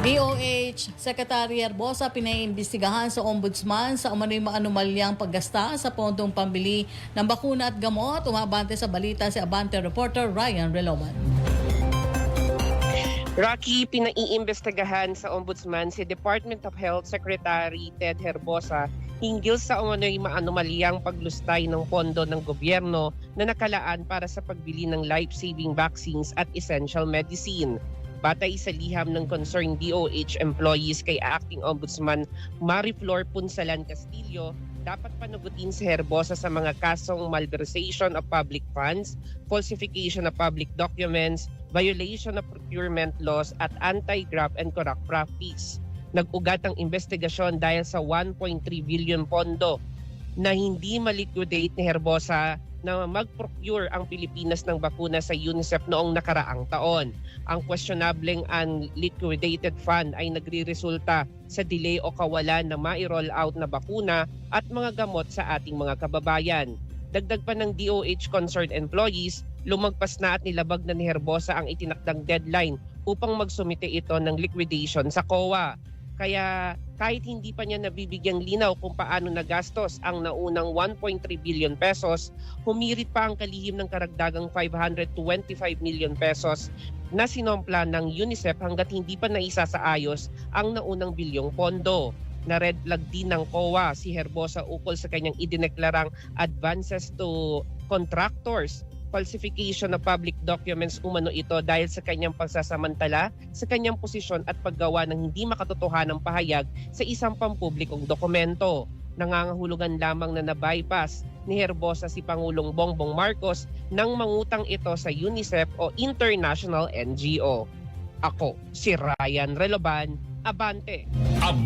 DOH Secretary Herbosa pinaiimbestigahan sa ombudsman sa umano'y maanumalyang paggasta sa pondong pambili ng bakuna at gamot. Umabante sa balita si Abante reporter Ryan Reloman. Rocky, pinaiimbestigahan sa Ombudsman si Department of Health Secretary Ted Herbosa hinggil sa umano'y maanumalyang paglustay ng pondo ng gobyerno na nakalaan para sa pagbili ng life-saving vaccines at essential medicine. Batay sa liham ng concerned DOH employees kay Acting Ombudsman Mariflor Punsalan Castillo, dapat panagutin si Herbosa sa mga kasong malversation of public funds, falsification of public documents, violation of procurement laws at anti-graft and corrupt practice. Nag-ugat ang investigasyon dahil sa 1.3 billion pondo na hindi maliquidate ni Herbosa na mag-procure ang Pilipinas ng bakuna sa UNICEF noong nakaraang taon. Ang questionableng unliquidated fund ay nagre-resulta sa delay o kawalan na mai-roll out na bakuna at mga gamot sa ating mga kababayan. Dagdag pa ng DOH concerned employees, lumagpas na at nilabag na ni Herbosa ang itinakdang deadline upang magsumite ito ng liquidation sa COA. Kaya kahit hindi pa niya nabibigyang linaw kung paano nagastos ang naunang 1.3 billion pesos, humirit pa ang kalihim ng karagdagang 525 million pesos na sinompla ng UNICEF hanggat hindi pa naisasaayos ang naunang bilyong pondo. Na red flag din ng COA si Herbosa ukol sa kanyang idineklarang advances to contractors falsification of public documents umano ito dahil sa kanyang pagsasamantala sa kanyang posisyon at paggawa ng hindi makatotohanang pahayag sa isang pampublikong dokumento. Nangangahulugan lamang na na-bypass ni Herbosa si Pangulong Bongbong Marcos nang mangutang ito sa UNICEF o international NGO. Ako, si Ryan Reloban, Abante.